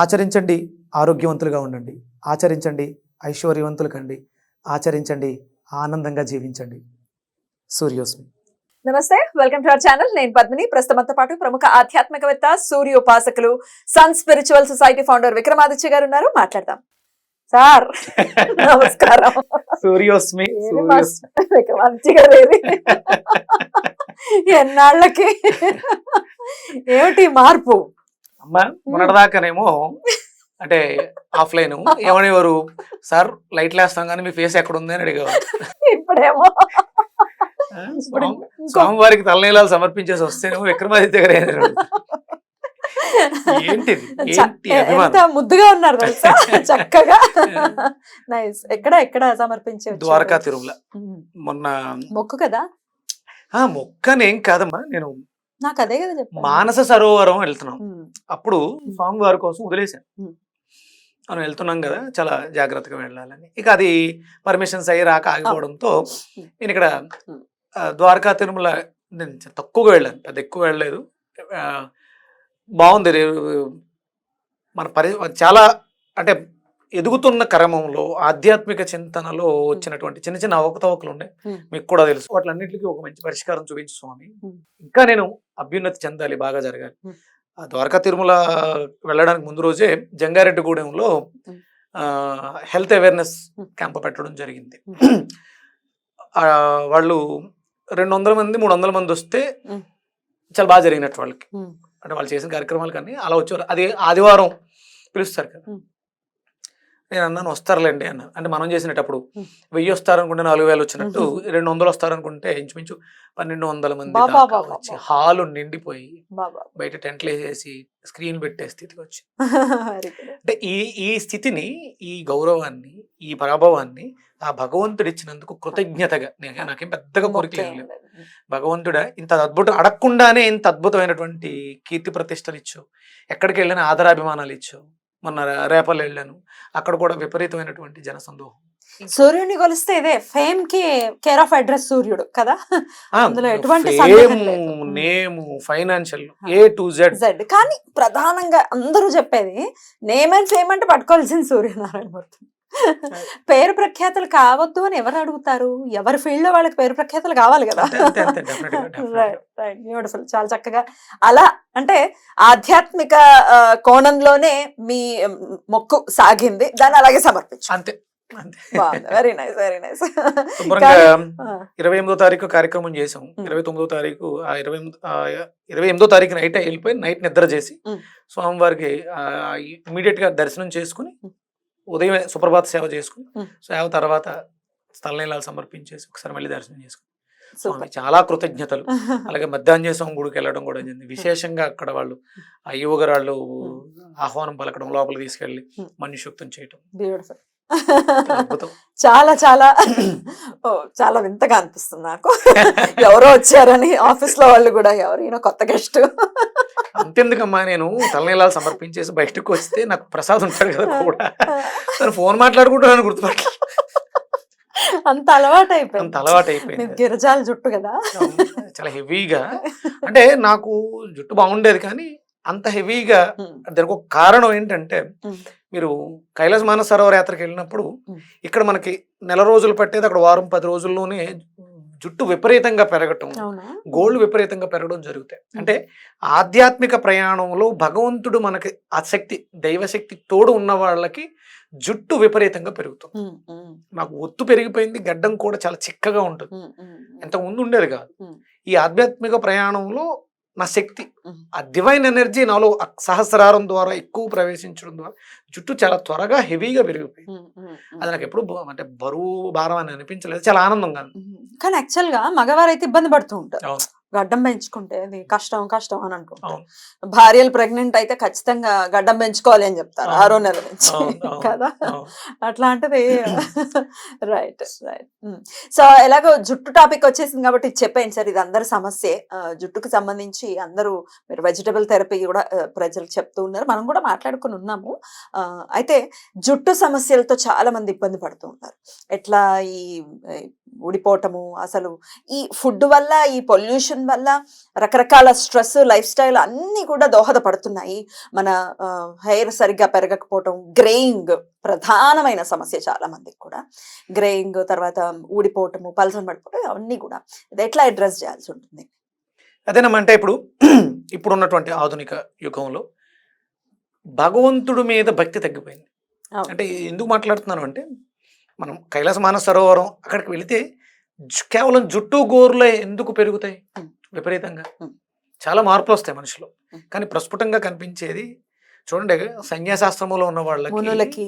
ఆచరించండి ఆరోగ్యవంతులుగా ఉండండి. ఆచరించండి ఐశ్వర్యవంతులు కండి ఆచరించండి ఆనందంగా జీవించండి. సూర్యోస్మి. నమస్తే వెల్కమ్ టు అవర్ ఛానల్. నేను పద్మిని. ప్రస్తుతంతో పాటు ప్రముఖ ఆధ్యాత్మికవేత్త సూర్య ఉపాసకులు sun spiritual society founder Vikramaditya గారు ఉన్నారు. మాట్లాడదాం. సార్ నమస్కారం. సూర్యోస్మి విక్రమాదిత్య గారు ఎన్నాళ్ళకి? ఏమిటి మార్పు? మొన్నటిదాకానేమో అంటే ఆఫ్లైన్ ఏమనేవారు సార్ లైట్లు వేస్తాం కానీ మీ ఫేస్ ఎక్కడ ఉంది అని అడిగేవారు. ఇప్పుడేమో. స్వామివారికి తలనీలాలు సమర్పించేసి వస్తేనేమో విక్రమాదిత్య గారు ఎంత ముద్దుగా ఉన్నారు తెలుసా? చక్కగా. నైస్. ఎక్కడ ఎక్కడ సమర్పించే ద్వారకా తిరుమల. మొన్న మొక్కు కదా? ఆ మొక్కనేం కాదమ్మా. నేను నాకు అదే కదా చెప్పాను. మానస సరోవరం వెళ్తున్నాం. అప్పుడు స్వామివారి కోసం వదిలేశాను. మనం వెళ్తున్నాం కదా చాలా జాగ్రత్తగా వెళ్ళాలని. ఇక అది పర్మిషన్స్ అయ్యి రాక ఆగిపోవడంతో. నేను ఇక్కడ ద్వారకా తిరుమల నేను తక్కువగా వెళ్ళాను. పెద్ద ఎక్కువ వెళ్ళలేదు. బాగుంది. మన పరి చాలా అంటే ఎదుగుతున్న క్రమంలో ఆధ్యాత్మిక చింతనలో వచ్చినటువంటి చిన్న చిన్న అవకతవకలు ఉన్నాయి. మీకు కూడా తెలుసు వాటిలన్నింటికి ఒక మంచి పరిష్కారం చూపించు స్వామి. ఇంకా నేను అభ్యున్నతి చెందాలి బాగా జరగాలి. ఆ ద్వారకా తిరుమల వెళ్ళడానికి ముందు రోజే జంగారెడ్డిగూడెంలో. Health awareness. క్యాంప్ పెట్టడం జరిగింది వాళ్ళు రెండు వందల మంది మూడు వందల మంది వస్తే. చాలా బాగా జరిగినట్టు వాళ్ళకి అంటే వాళ్ళు చేసిన కార్యక్రమాలు కానీ అలా వచ్చేవారు అది ఆదివారం పిలుస్తారు కదా. నేను అన్నాను వస్తారులేండి అన్నాను అంటే మనం చేసినప్పుడు. వెయ్యి వస్తారనుకుంటే నాలుగు వేలు వచ్చినట్టు రెండు వందలు వస్తారనుకుంటే ఇంచుమించు పన్నెండు వందల మంది వచ్చి. హాలు నిండిపోయి బయట టెంట్లు వేసేసి స్క్రీన్ పెట్టే స్థితికి వచ్చి. Very good. అంటే ఈ ఈ స్థితిని ఈ గౌరవాన్ని ఈ ప్రభావాన్ని ఆ భగవంతుడు ఇచ్చినందుకు కృతజ్ఞతగా నేను నాకేం పెద్దగా కోరికలు ఏం లేవు భగవంతుడా ఇంత అద్భుతం అడగకుండానే ఇంత అద్భుతమైనటువంటి కీర్తి ప్రతిష్టలు ఇచ్చావు. ఎక్కడికి వెళ్ళినా ఆదరాభిమానాలు ఇచ్చావు. మొన్న రే- రేపల్లి వెళ్ళాను. అక్కడ కూడా విపరీతమైనటువంటి జనసందోహం. సూర్యుడిని కొలిస్తే ఇదే ఫేమ్కి కేర్ ఆఫ్ అడ్రస్ సూర్యుడు కదా? అందులో ఎటువంటి. నేము financial A to Z Z కానీ ప్రధానంగా అందరూ చెప్పేది నేమ్ అండ్ ఫేమ్ అంటే పట్టుకోవాల్సింది సూర్యనారాయణ మూర్తి పేరు ప్రఖ్యాతులు కావద్దు అని ఎవరు అడుగుతారు? ఎవరి ఫీల్డ్లో వాళ్ళకి పేరు ప్రఖ్యాతులు కావాలి కదా. రైట్ రైట్ బ్యూటిఫుల్ చాలా చక్కగా. అలా అంటే ఆధ్యాత్మిక కోణంలోనే మీ మొక్కు సాగింది. దాన్ని అలాగే సమర్పించు. అంతే వెరీ నైస్ వెరీ నైస్ ఇరవై ఎనిమిదో తారీఖు కార్యక్రమం చేసాం. ఇరవై తొమ్మిదో తారీఖు ఆ ఇరవై ఇరవై ఎనిమిదో తారీఖు నైట్ వెళ్ళిపోయి నైట్ నిద్ర చేసి. స్వామివారికి ఇమీడియట్గా దర్శనం చేసుకుని. ఉదయం సుప్రభాత సేవ చేసుకుని. సేవ తర్వాత స్థలనీలాలు సమర్పించేసి ఒకసారి మళ్ళీ దర్శనం చేసుకుని. చాలా కృతజ్ఞతలు. అలాగే మధ్యాహ్నం స్వామి గుడికి వెళ్ళడం కూడా జరిగింది. విశేషంగా అక్కడ వాళ్ళు ఆ యువగరాళ్ళు ఆహ్వానం పలకడం లోపలికి తీసుకెళ్ళి ఉమ్. మనుషుక్తం చేయటం. చాలా చాలా. చాలా వింతగా అనిపిస్తుంది నాకు. ఎవరో వచ్చారని ఆఫీస్లో వాళ్ళు కూడా ఎవరైనా కొత్త గెస్ట్. అంతెందుకమ్మా నేను తలనీలాలు సమర్పించేసి బయటకు వస్తే నాకు ప్రసాద్ ఉంటాడు కదా కూడా. తను ఫోన్ మాట్లాడుకుంటున్నాను గుర్తుపట్ల అంత అలవాటు అయిపోయింది అంత అలవాటు అయిపోయింది గిరిజాల జుట్టు కదా. చాలా హెవీగా. అంటే నాకు జుట్టు బాగుండేది కానీ అంత హెవీగా దానికి ఒక కారణం ఏంటంటే. మీరు కైలాస మానస సరోవర యాత్రకి వెళ్ళినప్పుడు. ఇక్కడ మనకి నెల రోజులు పట్టేది అక్కడ వారం పది రోజుల్లోనే జుట్టు విపరీతంగా పెరగటం గోల్డ్ విపరీతంగా పెరగడం జరుగుతాయి. అంటే ఆధ్యాత్మిక ప్రయాణంలో భగవంతుడు మనకి ఆ శక్తి దైవశక్తి తోడు ఉన్న వాళ్ళకి జుట్టు విపరీతంగా పెరుగుతుంది నాకు ఒత్తు పెరిగిపోయింది గడ్డం కూడా చాలా చిక్కగా ఉంటుంది. ఎంత ముందు ఉండేది కాదు. ఈ ఆధ్యాత్మిక ప్రయాణంలో నా శక్తి. ఆ డివైన్ ఎనర్జీ నాలో సహస్రారం ద్వారా ఎక్కువ ప్రవేశించడం ద్వారా జుట్టు చాలా త్వరగా హెవీగా పెరిగిపోయింది. అది నాకు ఎప్పుడు అంటే బరువు భారం అని అనిపించలేదు. చాలా ఆనందంగా. కానీ యాక్చువల్గా మగవారు అయితే ఇబ్బంది పడుతూ ఉంటారు. గడ్డం పెంచుకుంటే అది కష్టం కష్టం అని అవును. భార్యలు ప్రెగ్నెంట్ అయితే ఖచ్చితంగా గడ్డం పెంచుకోవాలి అని చెప్తారు. ఆరో నెల నుంచి. కదా. అట్లాంటిది రైట్ రైట్ సో ఎలాగో జుట్టు టాపిక్ వచ్చేసింది కాబట్టి ఇది చెప్పేయండి సార్. ఇది అందరి సమస్యే. జుట్టుకు సంబంధించి అందరూ మీరు వెజిటబుల్ థెరపీ కూడా ఆ, ప్రజలకు చెప్తూ ఉన్నారు. మనం కూడా మాట్లాడుకుని ఉన్నాము. అయితే జుట్టు సమస్యలతో చాలా మంది ఇబ్బంది పడుతూ ఉన్నారు. ఎట్లా ఈ ఊడిపోవటము అసలు ఈ ఫుడ్ వల్ల ఈ పొల్యూషన్ వల్ల రకరకాల స్ట్రెస్ లైఫ్ స్టైల్ అన్నీ కూడా దోహదపడుతున్నాయి. మన హెయిర్ సరిగ్గా పెరగకపోవటం గ్రేయింగ్ ప్రధానమైన సమస్య చాలా మందికి కూడా. గ్రేయింగ్ తర్వాత ఊడిపోవటము పల్సన పడిపోవటం అవన్నీ కూడా. ఇది ఎట్లా అడ్రస్ చేయాల్సి ఉంటుంది? అదేనమ్మంటే ఇప్పుడు ఇప్పుడు ఉన్నటువంటి ఆధునిక యుగంలో భగవంతుడి మీద భక్తి తగ్గిపోయింది. అంటే ఎందుకు మాట్లాడుతున్నాను అంటే మనం కైలాస మానస సరోవరం అక్కడికి వెళితే కేవలం జుట్టు గోరులే ఎందుకు పెరుగుతాయి. విపరీతంగా. చాలా మార్పులు వస్తాయి మనిషిలో. కానీ ప్రస్ఫుటంగా కనిపించేది చూడండి సన్యాసాశ్రమంలో ఉన్న వాళ్ళకి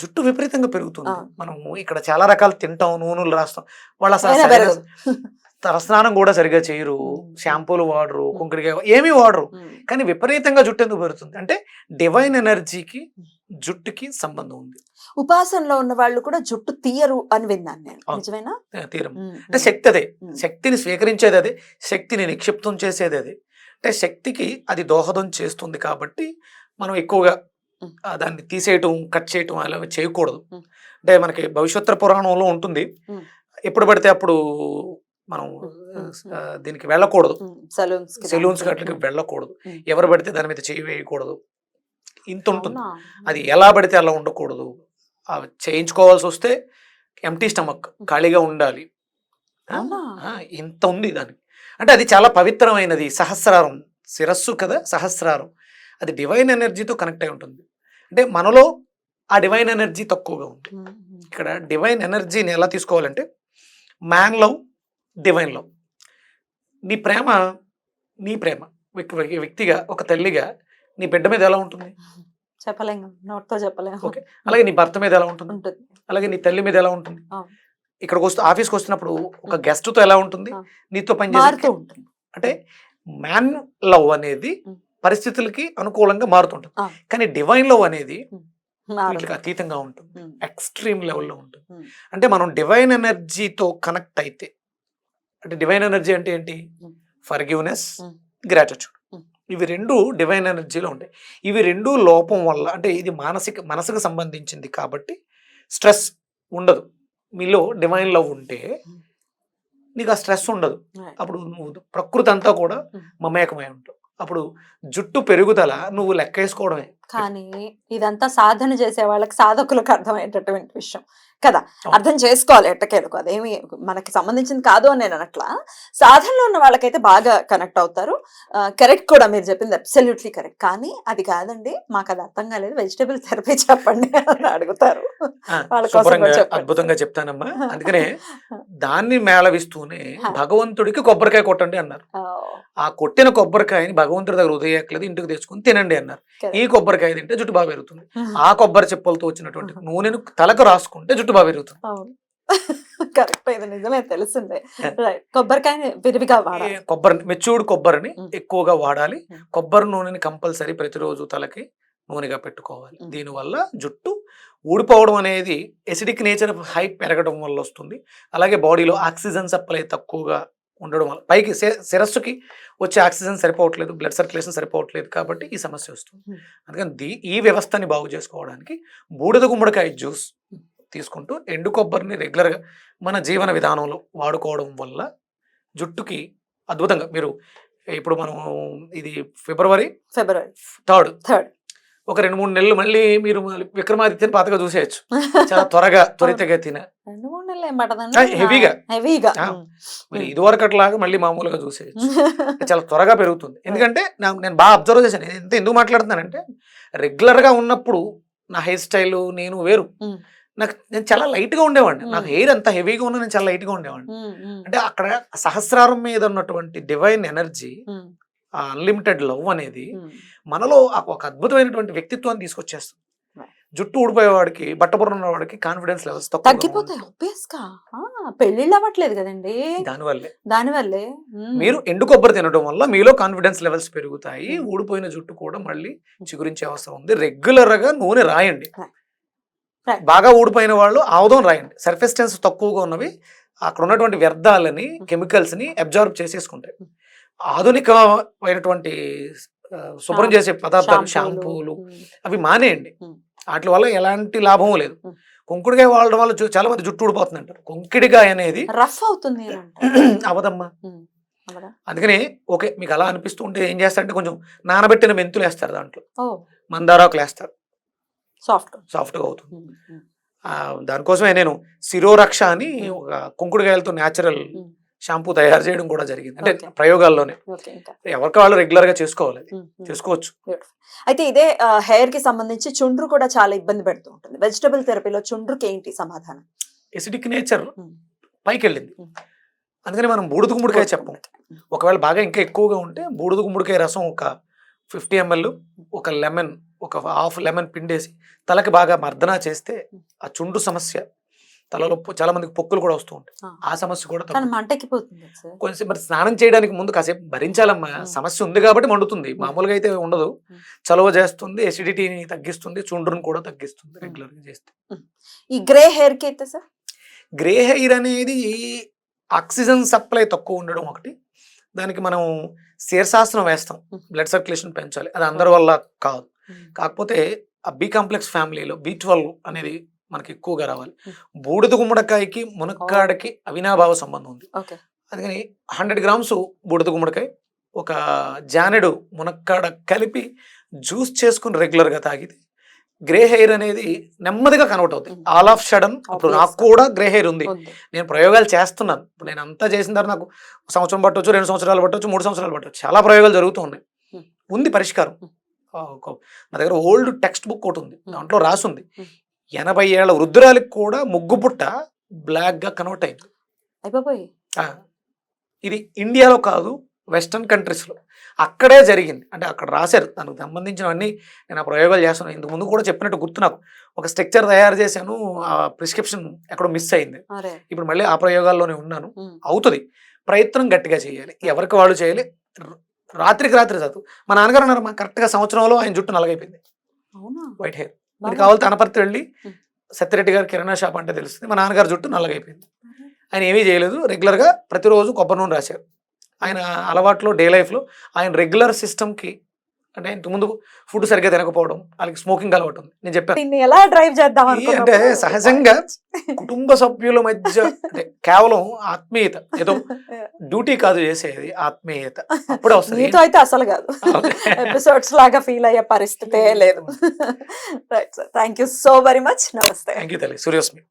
జుట్టు విపరీతంగా పెరుగుతుంది. మనము ఇక్కడ చాలా రకాలు తింటాం నూనెలు రాస్తాం వాళ్ళు. తలస్నానం కూడా సరిగా చేయరు. షాంపూలు వాడరు. కుంకుడికాయ ఏమీ వాడరు కానీ విపరీతంగా జుట్టు ఎందుకు పెరుగుతుంది అంటే డివైన్ ఎనర్జీకి జుట్టుకి సంబంధం ఉంది. ఉపాసనలో ఉన్న వాళ్ళు కూడా జుట్టు తీయరు అని విన్నాను నేను. నిజమేనా? తీరం అంటే శక్తి అదే. శక్తిని స్వీకరించేది అదే. శక్తిని నిక్షిప్తం చేసేది అదే. అంటే శక్తికి అది దోహదం చేస్తుంది కాబట్టి మనం ఎక్కువగా దాన్ని తీసేయటం కట్ చేయటం అలా చేయకూడదు. అంటే మనకి భవిష్యత్తు పురాణంలో ఉంటుంది. ఎప్పుడు పడితే అప్పుడు మనం దీనికి వెళ్ళకూడదు. సెలూన్స్. గట్లకి వెళ్ళకూడదు. ఎవరు పడితే దాని మీద చేయి వేయకూడదు. ఇంత ఉంటుంది? అది ఎలా పడితే అలా ఉండకూడదు. చేయించుకోవాల్సి వస్తే ఎంటీ స్టమక్ ఖాళీగా ఉండాలి. ఇంత ఉంది దానికి అంటే అది చాలా పవిత్రమైనది. సహస్రారం. శిరస్సు కదా సహస్రారం. అది డివైన్ ఎనర్జీతో కనెక్ట్ అయి ఉంటుంది. అంటే మనలో ఆ డివైన్ ఎనర్జీ తక్కువగా ఉంది. ఇక్కడ డివైన్ ఎనర్జీని ఎలా తీసుకోవాలంటే మ్యాన్ లవ్ డివైన్ లవ్. నీ ప్రేమ నీ ప్రేమ. వ్యక్తి- వ్యక్తిగా ఒక తల్లిగా నీ బిడ్డ మీద ఎలా ఉంటుంది చెప్పలేము నోట్తో చెప్పలేము ఓకే. అలాగే నీ భర్త మీద ఎలా ఉంటుంది ఉంటుంది అలాగే నీ తల్లి మీద ఎలా ఉంటుంది. ఇక్కడికి వస్తూ ఆఫీస్కి వస్తున్నప్పుడు ఒక గెస్ట్తో ఎలా ఉంటుంది. నీతో మారుతూ పనిచేసే ఉంటుంది అంటే మ్యాన్ లవ్ అనేది. పరిస్థితులకి అనుకూలంగా మారుతుంటుంది. కానీ డివైన్ లవ్ అనేది మారుతూ. వీటికి అతీతంగా ఉంటుంది ఎక్స్ట్రీమ్ లెవెల్లో ఉంటుంది. అంటే మనం డివైన్ ఎనర్జీతో కనెక్ట్ అయితే అంటే డివైన్ ఎనర్జీ అంటే ఏంటి. ఫర్గివ్నెస్. గ్రాటిట్యూడ్. ఇవి రెండు డివైన్ ఎనర్జీలో ఉంటాయి ఇవి రెండు లోపం వల్ల అంటే ఇది మానసిక మనసుకు సంబంధించింది కాబట్టి స్ట్రెస్ ఉండదు మీలో డివైన్ లవ్ ఉంటే. నీకు ఆ స్ట్రెస్ ఉండదు. అప్పుడు నువ్వు ప్రకృతి అంతా కూడా. మమేకమై ఉంటావు అప్పుడు జుట్టు పెరుగుదల నువ్వు లెక్కేసుకోవడమే కానీ ఇదంతా సాధన చేసే వాళ్ళకి సాధకులకు అర్థమయ్యేటటువంటి విషయం కదా. అర్థం చేసుకోవాలి ఎట్టకేలకు. అదేమి మనకి సంబంధించింది కాదు అని నేను అనట్లా. సాధనలో ఉన్న వాళ్ళకైతే బాగా కనెక్ట్ అవుతారు. కరెక్ట్ కూడా మీరు చెప్పింది అబ్సల్యూట్లీ కరెక్ట్. కానీ అది కాదండి మాకు అది అర్థం కాలేదు. వెజిటేబుల్ థెరపీ చెప్పండి అని అడుగుతారు. అద్భుతంగా చెప్తానమ్మా. అందుకనే దాన్ని మేళవిస్తూనే. భగవంతుడికి కొబ్బరికాయ కొట్టండి అన్నారు. ఆ, కొట్టిన కొబ్బరికాయని భగవంతుడి దగ్గర ఉదయక్కలేదు ఇంటికి తెచ్చుకొని తినండి అన్నారు. ఈ కొబ్బరికాయ తింటే జుట్టు బాగా పెరుగుతుంది ఆ కొబ్బరి చెప్పులతో వచ్చినటువంటి నూనెను తలకు రాసుకుంటే జుట్టు బాగా పెరుగుతుంది. కరెక్ట్ ఇది నిజమే తెలిసిందే. Yeah. రైట్. కొబ్బరికాయ విరివిగా వాడాలి. కొబ్బరి మెచ్యూర్డ్ కొబ్బరిని. ఎక్కువగా వాడాలి. కొబ్బరి నూనెని కంపల్సరీ ప్రతిరోజు తలకి నూనెగా పెట్టుకోవాలి. దీనివల్ల జుట్టు ఊడిపోవడం అనేది ఎసిడిక్ నేచర్ హై పెరగడం వల్ల వస్తుంది. అలాగే బాడీలో ఆక్సిజన్ సప్లై తక్కువగా ఉండడం వల్ల పైకి శిరస్సుకి వచ్చే ఆక్సిజన్ సరిపోవట్లేదు బ్లడ్ సర్క్యులేషన్ సరిపోవట్లేదు కాబట్టి ఈ సమస్య వస్తుంది. అందుకని దీ ఈ వ్యవస్థని బాగు చేసుకోవడానికి బూడిద గుమ్మడికాయ జ్యూస్ తీసుకుంటూ ఎండు కొబ్బరిని రెగ్యులర్గా మన జీవన విధానంలో వాడుకోవడం వల్ల జుట్టుకి అద్భుతంగా మీరు ఇప్పుడు మనం ఇది ఫిబ్రవరి ఫిబ్రవరి థర్డ్ థర్డ్ ఒక రెండు మూడు నెలలు మళ్ళీ మీరు విక్రమాదిత్యని పాతగా చూసేయచ్చు. చాలా త్వరగా త్వరితగతిన. రెండు మూడు నెలలు హెవీగా. హెవీగా. మీరు ఇదివరకట్లాగా మళ్ళీ మామూలుగా చూసేయచ్చు. చాలా త్వరగా పెరుగుతుంది. ఎందుకంటే నా- నేను బాగా అబ్జర్వ్ చేశాను. నేను ఎంత ఎందుకు మాట్లాడుతున్నానంటే రెగ్యులర్గా ఉన్నప్పుడు నా హెయిర్ స్టైల్ నేను వేరు. నాకు నేను చాలా లైట్గా ఉండేవాడిని. నాకు హెయిర్ అంత హెవీగా ఉన్నా నేను చాలా లైట్గా ఉండేవాడిని అంటే అక్కడ సహస్రారం మీద ఉన్నటువంటి డివైన్ ఎనర్జీ ఆ అన్లిమిటెడ్ లవ్ అనేది మనలో ఒక అద్భుతమైనటువంటి వ్యక్తిత్వాన్ని తీసుకొచ్చేస్తుంది. జుట్టు ఊడిపోయేవాడికి బట్టపురం ఉన్నవాడికి కాన్ఫిడెన్స్ లెవెల్స్ తగ్గిపోతాయి పెళ్ళిళ్ళు అవ్వట్లేదు కదండి. దానివల్లే. దానివల్లే. మీరు ఎండు కొబ్బరి తినడం వల్ల మీలో కాన్ఫిడెన్స్ లెవెల్స్ పెరుగుతాయి. ఊడిపోయిన జుట్టు కూడా మళ్ళీ చిగురించే అవసరం ఉంది. రెగ్యులర్గా నూనె రాయండి. బాగా ఊడిపోయిన వాళ్ళు ఆముదం రాయండి సర్ఫేస్ టెన్స్ తక్కువగా ఉన్నవి అక్కడ ఉన్నటువంటి వ్యర్థాలని Hmm. కెమికల్స్ని అబ్జార్బ్ చేసేసుకుంటాయి Hmm. ఆధునికమైనటువంటి శుభ్రం చేసే పదార్థాలు షాంపూలు. ఉమ్. అవి మానేయండి Hmm. వాటి వల్ల ఎలాంటి లాభం లేదు Hmm. కుంకుడికాయ వాడడం వల్ల చాలా మంది జుట్టు ఊడిపోతుంది అంటారు కుంకిడికాయ అనేది రఫ్ అవుతుంది. అవదమ్మా? అందుకని ఓకే మీకు అలా అనిపిస్తూ ఉంటే ఏం చేస్తారంటే కొంచెం నానబెట్టిన మెంతులు వేస్తారు దాంట్లో మందారాకులు వేస్తారు సాఫ్ట్ సాఫ్ట్గా అవుతుంది. దానికోసమే నేను శిరోరక్ష అని ఒక కుంకుడుకాయలతో న్యాచురల్. షాంపూ తయారు చేయడం కూడా జరిగింది. అంటే. ప్రయోగాల్లోనే. ఎవరికి వాళ్ళు రెగ్యులర్గా చేసుకోవాలి. చేసుకోవచ్చు. అయితే ఇదే హెయిర్కి సంబంధించి చుండ్రు కూడా చాలా ఇబ్బంది పెడుతూ ఉంటుంది. వెజిటబుల్ థెరపీలో చుండ్రుకి ఏంటి సమాధానం? Acidic nature. పైకి వెళ్ళింది. అందుకని మనం బూడిద గుమ్మడికాయ చెప్పం. ఒకవేళ బాగా ఇంకా ఎక్కువగా ఉంటే బూడిద గుమ్మడికాయ రసం ఒక ఫిఫ్టీ ఎంఎల్ ఒక లెమన్ ఒక హాఫ్ లెమన్ పిండేసి తలకి బాగా మర్దన చేస్తే ఆ చుండు సమస్య తలలో చాలా మందికి పొక్కులు కూడా వస్తూ ఉంటాయి. ఆ. సమస్య కూడా. మంటకిపోతుంది కొంచెం మరి స్నానం చేయడానికి ముందు కాసేపు భరించాలమ్మా. సమస్య ఉంది కాబట్టి మండుతుంది. మామూలుగా అయితే ఉండదు. చలువ చేస్తుంది ఎసిడిటీని తగ్గిస్తుంది చుండ్రుని కూడా తగ్గిస్తుంది రెగ్యులర్గా చేస్తే. ఈ గ్రే హెయిర్కి అయితే సార్? గ్రే హెయిర్ అనేది ఆక్సిజన్ సప్లై తక్కువ ఉండడం ఒకటి. దానికి మనం శీర్షాసనం వేస్తాం. బ్లడ్ సర్క్యులేషన్ పెంచాలి. అది అందరి వల్ల కాదు. కాకపోతే ఆ బి కాంప్లెక్స్ ఫ్యామిలీలో బి ట్వెల్వ్ అనేది మనకి ఎక్కువగా రావాలి. బూడిద గుమ్మడికాయకి మునక్కాడకి అవినాభావ సంబంధం ఉంది. అందుకని హండ్రెడ్ గ్రామ్స్ బూడిద గుమ్మడికాయ ఒక జానెడు మునక్కాడ కలిపి జ్యూస్ చేసుకుని రెగ్యులర్గా తాగితే గ్రే హెయిర్ అనేది నెమ్మదిగా కన్వర్ట్ అవుతుంది. ఆల్ ఆఫ్ సడన్ ఇప్పుడు నాకు. కూడా గ్రే హెయిర్ ఉంది. నేను ప్రయోగాలు చేస్తున్నాను. ఇప్పుడు నేను అంతా చేసిన తర్వాత నాకు ఒక సంవత్సరం పట్టవచ్చు రెండు సంవత్సరాలు పట్టవచ్చు మూడు సంవత్సరాలు పట్టవచ్చు చాలా ప్రయోగాలు జరుగుతూ ఉన్నాయి. ఉంది పరిష్కారం. నా దగ్గర ఓల్డ్ టెక్స్ట్ బుక్ ఒకటి ఉంది. దాంట్లో రాసుంది. ఎనభై ఏళ్ళ వృద్ధురాలికి కూడా ముగ్గు పుట్ట బ్లాక్గా కన్వర్ట్ అయింది. అయిపోయి ఇది ఇండియాలో కాదు వెస్టర్న్ కంట్రీస్లో అక్కడే జరిగింది. అంటే అక్కడ రాశారు. దానికి సంబంధించినవన్నీ నేను ఆ ప్రయోగాలు చేస్తున్నాను ఇంతకు ముందు కూడా చెప్పినట్టు గుర్తు నాకు. ఒక స్ట్రక్చర్ తయారు చేశాను ఆ ప్రిస్క్రిప్షన్ ఎక్కడో మిస్ అయింది. ఇప్పుడు మళ్ళీ ఆ ప్రయోగాల్లోనే ఉన్నాను. అవుతుంది. ప్రయత్నం గట్టిగా చేయాలి. ఎవరికి వాళ్ళు చేయాలి? రాత్రికి రాత్రి చదువు. మా నాన్నగారు అన్నారు మా కరెక్ట్గా సంవత్సరంలో ఆయన జుట్టు నలగైపోయింది. అవునా? వైట్ హెయిర్ మీరు బాగా- కావాలి తనపర్తి వెళ్ళి. సత్యరెడ్డి గారు కిరాణా షాప్ అంటే తెలుస్తుంది. మా నాన్నగారు జుట్టు నల్లగైపోయింది ఆయన ఏమీ చేయలేదు. రెగ్యులర్గా ప్రతిరోజు కొబ్బరి నూనె రాశారు. ఆయన అలవాట్లో డే లైఫ్లో ఆయన రెగ్యులర్ సిస్టమ్కి అంటే ఇంతకు ముందు ఫుడ్ సరిగ్గా తినకపోవడం వాళ్ళకి స్మోకింగ్ అలవాటు ఉంది నేను చెప్పాను ఎలా డ్రైవ్ చేద్దాం అంటే సహజంగా కుటుంబ సభ్యుల మధ్య అంటే కేవలం ఆత్మీయత ఏదో డ్యూటీ కాదు చేసేది ఆత్మీయత. అప్పుడే వస్తుంది. అయితే అసలు కాదు. ఎపిసోడ్స్ లాగా ఫీల్ అయ్యే పరిస్థితే లేదు. Right sir thank you so very much నమస్తే థ్యాంక్ యూ తల్లి. సూర్యోస్మి